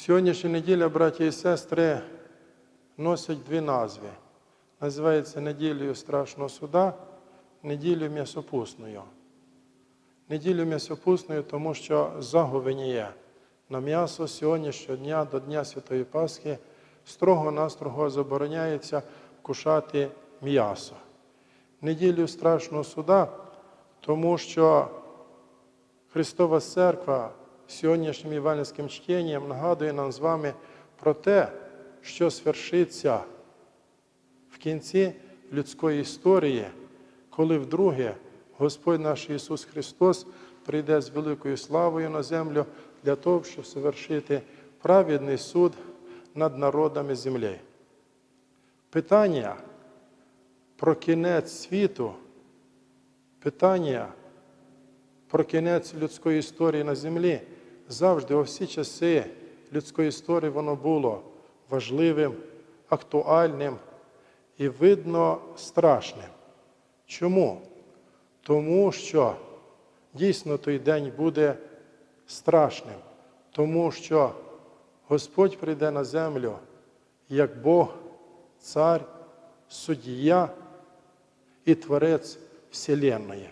Сьогоднішня неділя, браті і сестри, носить дві назви. Називається неділею страшного суда, неділею м'ясопусною. Неділю м'ясопусною, тому що заговеніє на м'ясо сьогодні щодня до Дня Святої Пасхи строго-настрого забороняється вкушати м'ясо. Неділю страшного суда, тому що Христова Церква сьогоднішнім євангельським чтенням нагадує нам з вами про те, що свершиться в кінці людської історії, коли вдруге Господь наш Ісус Христос прийде з великою славою на землю для того, щоб совершити праведний суд над народами землі. Питання про кінець світу, питання про кінець людської історії на землі завжди, у всі часи людської історії, воно було важливим, актуальним і, видно, страшним. Чому? Тому що дійсно той день буде страшним, тому що Господь прийде на землю як Бог, цар, суддя і творець Вселенної.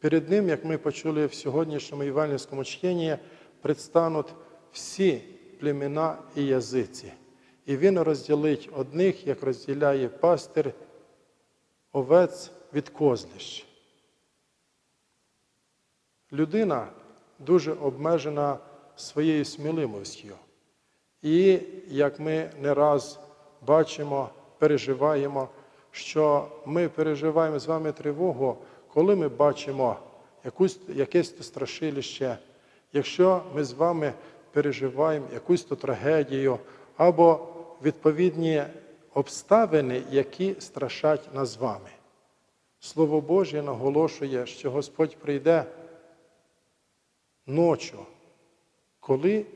Перед ним, як ми почули в сьогоднішньому євангельському чтенні, предстануть всі племена і язиці. І він розділить одних, як розділяє пастир овець від козлищ. Людина дуже обмежена своєю сміливістю. І як ми не раз бачимо, переживаємо, що ми переживаємо з вами тривогу, коли ми бачимо якусь, якесь страшилище, якщо ми з вами переживаємо якусь то трагедію або відповідні обставини, які страшать нас з вами. Слово Боже наголошує, що Господь прийде ночі, коли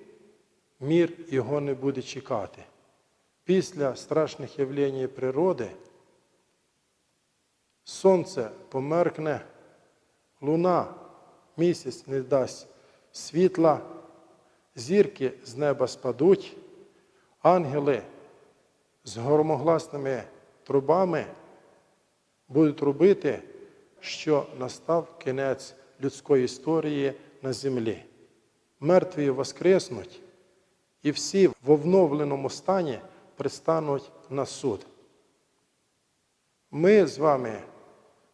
мір його не буде чекати. Після страшних явлень природи сонце померкне, луна, місяць не дасть світла, зірки з неба спадуть, ангели з громогласними трубами будуть робити, що настав кінець людської історії на землі. Мертві воскреснуть, і всі в обновленому стані пристануть на суд. Ми з вами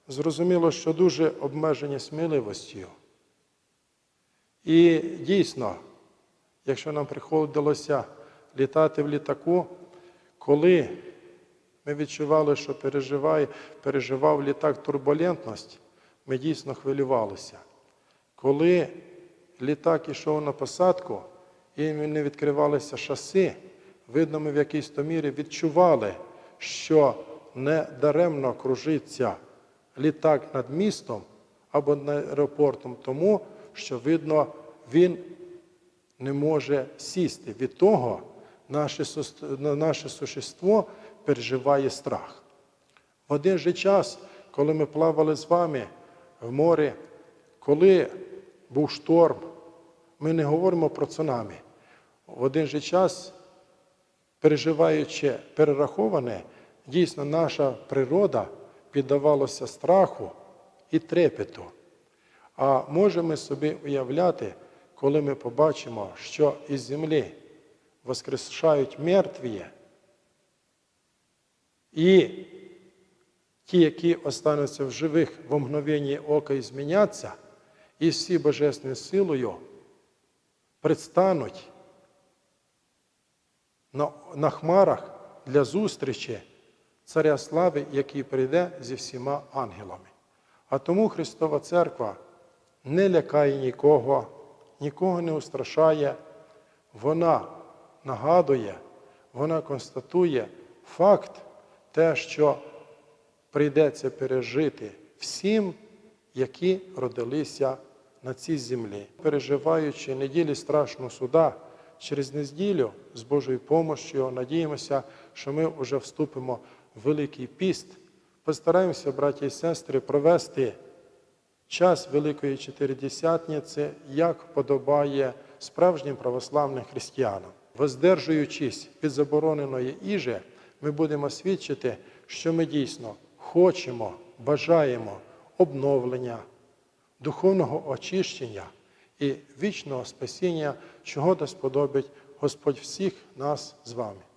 зрозуміло, що дуже обмежені сміливостю. І дійсно, якщо нам приходилося літати в літаку, коли ми відчували, що переживає, переживав літак турбулентність, ми дійсно хвилювалися. Коли літак ішов на посадку і не відкривалися шаси, видно, ми в якійсь то мірі відчували, що не даремно кружиться літак над містом або над аеропортом, тому що, видно, він не може сісти. Від того наше, наше существо переживає страх. В один же час, коли ми плавали з вами в морі, коли був шторм, ми не говоримо про цунамі. В один же час, переживаючи перераховане, дійсно наша природа піддавалася страху і трепету. А можемо собі уявляти, коли ми побачимо, що із землі воскрешають мертві, і ті, які остануться в живих в мгновенні ока і зміняться, і всі божественною силою предстануть на, на хмарах для зустрічі Царя Слави, який прийде зі всіма ангелами. А тому Христова Церква не лякає нікого, нікого не устрашає, вона нагадує, вона констатує факт, те, що прийдеться пережити всім, які родилися на цій землі. Переживаючи неділі страшного суда, через неділю з Божою допомогою надіємося, що ми вже вступимо в Великий піст. Постараємося, браті і сестри, провести час Великої Чотиридесятниці, як подобає справжнім православним християнам. воздержуючись від забороненої їжі, ми будемо свідчити, що ми дійсно хочемо, бажаємо обновлення, духовного очищення і вічного спасіння, чого да сподобить Господь всіх нас з вами.